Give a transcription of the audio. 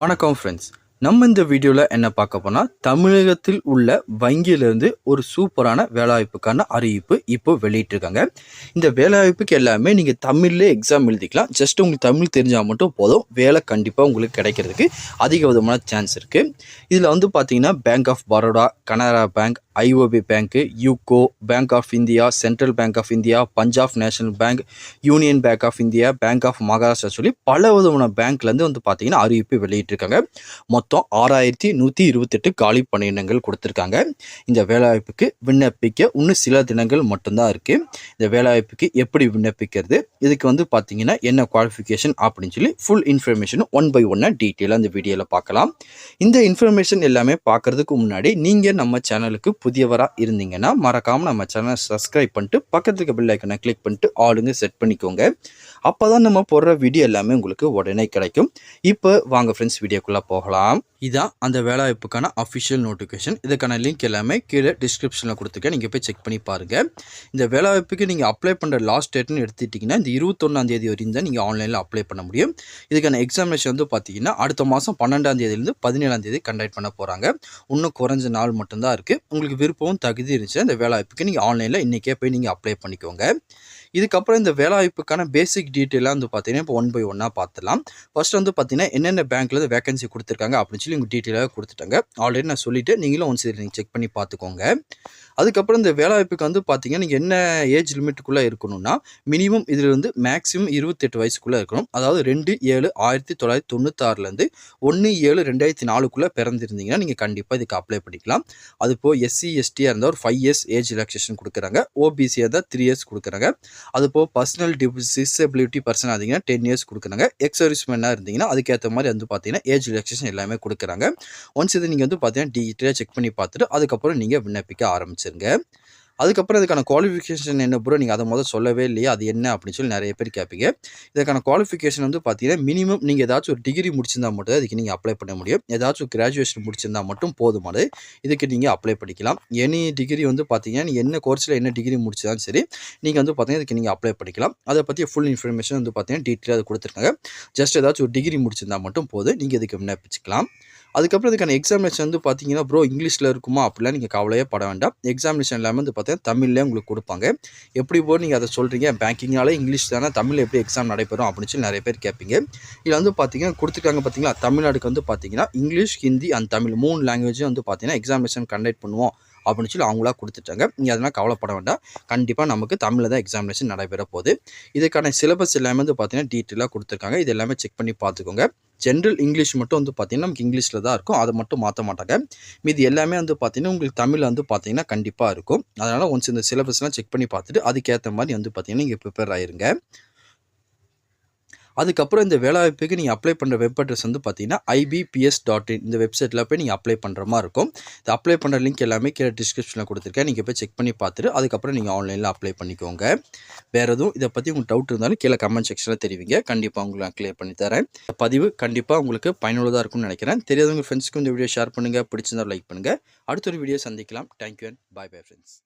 வணக்கம் ஃப்ரெண்ட்ஸ் நம்ம இந்த வீடியோவில் என்ன பார்க்க போனால் தமிழகத்தில் உள்ள வங்கியிலிருந்து ஒரு சூப்பரான வேலைவாய்ப்புக்கான அறிவிப்பு இப்போ வெளியிட்டிருக்காங்க. இந்த வேலைவாய்ப்புக்கு எல்லாமே நீங்கள் தமிழ்லேயே எக்ஸாம் எழுதிக்கலாம். ஜஸ்ட் உங்களுக்கு தமிழ் தெரிஞ்சால் மட்டும் போதும். வேலை கண்டிப்பாக உங்களுக்கு கிடைக்கிறதுக்கு அதிக விதமான சான்ஸ் இருக்குது இதில் வந்து பார்த்தீங்கன்னா bank of Baroda Canara bank IOB bank UCO bank of India Central bank of India Punjab National bank Union bank of India bank of Maharashtra சொல்லி பல விதமான பேங்க்லேருந்து வந்து பார்த்தீங்கன்னா அறிவிப்பு வெளியிட்டிருக்காங்க. மொத்தம் ஆறாயிரத்தி நூற்றி இருபத்தெட்டு காலி பணியிடங்கள் கொடுத்துருக்காங்க. இந்த வேலைவாய்ப்புக்கு விண்ணப்பிக்க இன்னும் சில தினங்கள் மட்டும்தான் இருக்குது இந்த வேலைவாய்ப்புக்கு எப்படி விண்ணப்பிக்கிறது? இதுக்கு வந்து பார்த்தீங்கன்னா என்ன குவாலிஃபிகேஷன் அப்படின்னு சொல்லி ஃபுல் இன்ஃபர்மேஷன் ஒன் பை ஒன்னாக டீட்டெயிலாக இந்த வீடியோவில் பார்க்கலாம். இந்த இன்ஃபர்மேஷன் எல்லாமே பார்க்குறதுக்கு முன்னாடி நீங்கள் நம்ம சேனலுக்கு புதியவராக இருந்தீங்கன்னா மறக்காமல் நம்ம சேனலை சப்ஸ்கிரைப் பண்ணிட்டு பக்கத்தில் பில் ஐக்கனை கிளிக் பண்ணிட்டு ஆளுங்க செட் பண்ணிக்கோங்க. அப்போ தான் நம்ம போடுற வீடியோ எல்லாமே உங்களுக்கு உடனே கிடைக்கும். இப்போ வாங்க ஃப்ரெண்ட்ஸ் வீடியோக்குள்ளே போகலாம். இதான் அந்த வேலைவாய்ப்புக்கான அஃபிஷியல் நோட்டிஃபிகேஷன் இதுக்கான லிங்க் எல்லாமே கீழே டிஸ்கிரிப்ஷனில் கொடுத்துருக்கேன். நீங்கள் போய் செக் பண்ணி பாருங்கள் இந்த வேலைவாய்ப்புக்கு நீங்கள் அப்ளை பண்ணுற லாஸ்ட் டேட்னு எடுத்துட்டிங்கன்னா இந்த இருபத்தொன்னாந்தேதி வரையும் தான் நீங்கள் ஆன்லைனில் அப்ளை பண்ண முடியும். இதுக்கான எக்ஸாமினேஷன் வந்து பார்த்தீங்கன்னா அடுத்த மாதம் பன்னெண்டாம் தேதியிலேருந்து பதினேழாம் தேதி கண்டக்ட் பண்ண போகிறாங்க இன்னும் குறைஞ்ச நாள் மட்டும்தான் இருக்குது உங்களுக்கு விருப்பமும் தகுதி இருந்துச்சு அந்த வேலைவாய்ப்புக்கு நீங்கள் ஆன்லைனில் இன்றைக்கே போய் நீங்கள் அப்ளை பண்ணிக்கோங்க. இதுக்கப்புறம் இந்த வேலைவாய்ப்புக்கான பேசிக் டீட்டெயிலாக வந்து பார்த்தீங்கன்னா இப்போ ஒன் பை ஒன்னாக பார்த்துலாம் ஃபர்ஸ்ட் வந்து பார்த்தீங்கன்னா என்னென்ன பேங்க்கில் வந்து வேகன்சி கொடுத்துருக்காங்க அப்படின்னு சொல்லி உங்கள் டீட்டெயிலாக கொடுத்துட்டாங்க. ஆல்ரெடி நான் சொல்லிவிட்டு நீங்களும் ஒன்ஸ் நீங்கள் செக் பண்ணி பார்த்துக்கோங்க அதுக்கப்புறம் இந்த வேலைவாய்ப்புக்கு வந்து பார்த்தீங்கன்னா நீங்கள் என்ன ஏஜ் லிமிட்டுக்குள்ளே இருக்கணும்னா மினிமம் இதில் வந்து மேக்ஸிமம் இருபத்தெட்டு வயசுக்குள்ளே இருக்கணும். அதாவது ரெண்டு ஏழு ஆயிரத்தி தொள்ளாயிரத்தி தொண்ணூத்தாறுலேருந்து ஒன்று ஏழு ரெண்டாயிரத்தி நாலுக்குள்ளே பிறந்திருந்தீங்கன்னா நீங்கள் கண்டிப்பாக இதுக்கு அப்ளை பண்ணிக்கலாம். அது போக எஸ்சி எஸ்டியாக இருந்தால் ஒரு ஃபைவ் இயர்ஸ் ஏஜ் ரிலாக்ஸேஷன் கொடுக்குறாங்க. ஓபிசியாக இருந்தால் த்ரீ இயர்ஸ் கொடுக்குறாங்க. அதுபோக பர்சனல் டிசபிலிட்டி பர்சன் இருந்தீங்கன்னா டென் இயர்ஸ் கொடுக்குறாங்க. எக்ஸ் சர்வீஸ்மேனாக இருந்தீங்கன்னா அதுக்கேற்ற மாதிரி வந்து பார்த்தீங்கன்னா ஏஜ் ரிலாக்ஸேஷன் எல்லாமே கொடுக்குறாங்க. ஒன்ஸ் இது நீங்கள் வந்து பார்த்தீங்கன்னா டீட்டெயிலாக செக் பண்ணி பார்த்துட்டு அதுக்கப்புறம் நீங்கள் விண்ணப்பிக்க ஆரம்பிச்சிருங்க. அதுக்கப்புறம் இதுக்கான குவாலிஃபிகேஷன் என்ன ப்ரோ நீங்கள் அதை முதல் சொல்லவே இல்லையா. அது என்ன அப்படின்னு சொல்லி நிறைய பேர் கேட்பீங்க. இதுக்கான குவாலிஃபிகேஷன் வந்து பார்த்தீங்கன்னா மினிமம் நீங்கள் ஏதாச்சும் ஒரு டிகிரி முடிச்சிருந்தா மட்டும் தான் இதுக்கு நீங்கள் அப்ளை பண்ண முடியும். ஏதாச்சும் கிராஜுவேஷன் முடிச்சிருந்தா மட்டும் போதுமானது இதுக்கு நீங்கள் அப்ளை பண்ணிக்கலாம். எனி டிகிரி வந்து பார்த்தீங்கன்னா நீங்கள் என்ன கோர்ஸில் என்ன டிகிரி முடிச்சதாலும் சரி நீங்கள் வந்து பார்த்தீங்கன்னா இதுக்கு நீங்கள் அப்ளை பண்ணிக்கலாம். அதை பற்றி ஃபுல் இன்ஃபர்மேஷன் வந்து பார்த்தீங்கன்னா டீட்டெயிலாக கொடுத்துருக்காங்க. ஜஸ்ட் ஏதாச்சும் ஒரு டிகிரி முடிச்சிருந்தா மட்டும் போதும். நீங்கள் இதுக்கு விண்ணப்பிச்சுக்கலாம். அதுக்கப்புறம் இதுக்கான எக்ஸாமினேஷன் வந்து பார்த்தீங்கன்னா ப்ரோ இங்கிலீஷில் இருக்குமா அப்படிலாம் நீங்கள் கவலையே பட வேண்டாம். எக்ஸாமினேஷன் எல்லாமே வந்து பார்த்தீங்கன்னா தமிழ்லேயே உங்களுக்கு கொடுப்பாங்க. எப்படி போய் நீங்கள் அதை சொல்கிறீங்க பேங்கிங்னாலே இங்கிலீஷ் தானே தமிழில் எப்படி எக்ஸாம் நடைபெறும் அப்படின்னு சொல்லி நிறைய பேர் கேட்பீங்க. இதில் வந்து பார்த்தீங்கன்னா கொடுத்துருக்காங்க பார்த்தீங்களா தமிழ்நாடுக்கு வந்து பார்த்தீங்கன்னா இங்கிலீஷ் ஹிந்தி அண்ட் தமிழ் மூணு லாங்குவேஜும் வந்து பார்த்தீங்கன்னா எக்ஸாமினேஷன் கண்டக்ட் பண்ணுவோம். அப்படின்னு சொல்லி அவங்களா கொடுத்துட்டாங்க. நீங்கள் அதெல்லாம் கவலைப்பட வேண்டாம். கண்டிப்பாக நமக்கு தமிழில் தான் எக்ஸாமினேஷன் நடைபெற போகுது. இதுக்கான சிலபஸ் எல்லாமே வந்து பார்த்தீங்கன்னா டீட்டெயிலாக கொடுத்துருக்காங்க. இது எல்லாமே செக் பண்ணி பார்த்துக்கோங்க ஜென்ரல் இங்கிலீஷ் மட்டும் வந்து பார்த்திங்கன்னா நமக்கு இங்கிலீஷில் தான் இருக்கும். அதை மட்டும் மாற்ற மாட்டாங்க. மீதி எல்லாமே வந்து பார்த்திங்கன்னா உங்களுக்கு தமிழில் வந்து பார்த்திங்கன்னா கண்டிப்பாக இருக்கும். அதனால் ஒன்ஸ் இந்த சிலபஸ்லாம் செக் பண்ணி பார்த்துட்டு அதுக்கேற்ற மாதிரி வந்து பார்த்திங்கன்னா நீங்கள் ப்ரிப்பேர் ஆயிருங்க. அதுக்கப்புறம் இந்த வேலைவாய்ப்புக்கு நீங்கள் அப்ளை பண்ணுற வெப் அட்ரஸ் வந்து பார்த்தீங்கன்னா ஐபிபிஎஸ் டாட் இன் இந்த வெப்சைட்டில் போய் நீங்கள் அப்ளை பண்ணுற மாதிரி இருக்கும். இந்த அப்ளை பண்ணுற லிங்க் எல்லாமே கீழே டிஸ்கிரிப்ஷனில் கொடுத்துருக்கேன். நீங்கள் போய் செக் பண்ணி பார்த்துட்டு அதுக்கப்புறம் நீங்கள் ஆன்லைனில் அப்ளை பண்ணிக்கோங்க. வேறு எதுவும் இதை பற்றி உங்களுக்கு டவுட் இருந்தாலும் கீழே கமெண்ட் செக்ஷனில் தெரிவிங்க. கண்டிப்பாக உங்களுக்கு நான் கிளியர் பண்ணி தரேன். பதிவு கண்டிப்பாக உங்களுக்கு பயனுள்ளதாக இருக்கும்னு நினைக்கிறேன். தெரியாதவங்க ஃப்ரெண்ட்ஸ்க்கு இந்த வீடியோ ஷேர் பண்ணுங்கள் பிடிச்சிருந்தா லைக் பண்ணுங்கள் அடுத்த ஒரு வீடியோ சந்திக்கலாம். Thank you and bye bye friends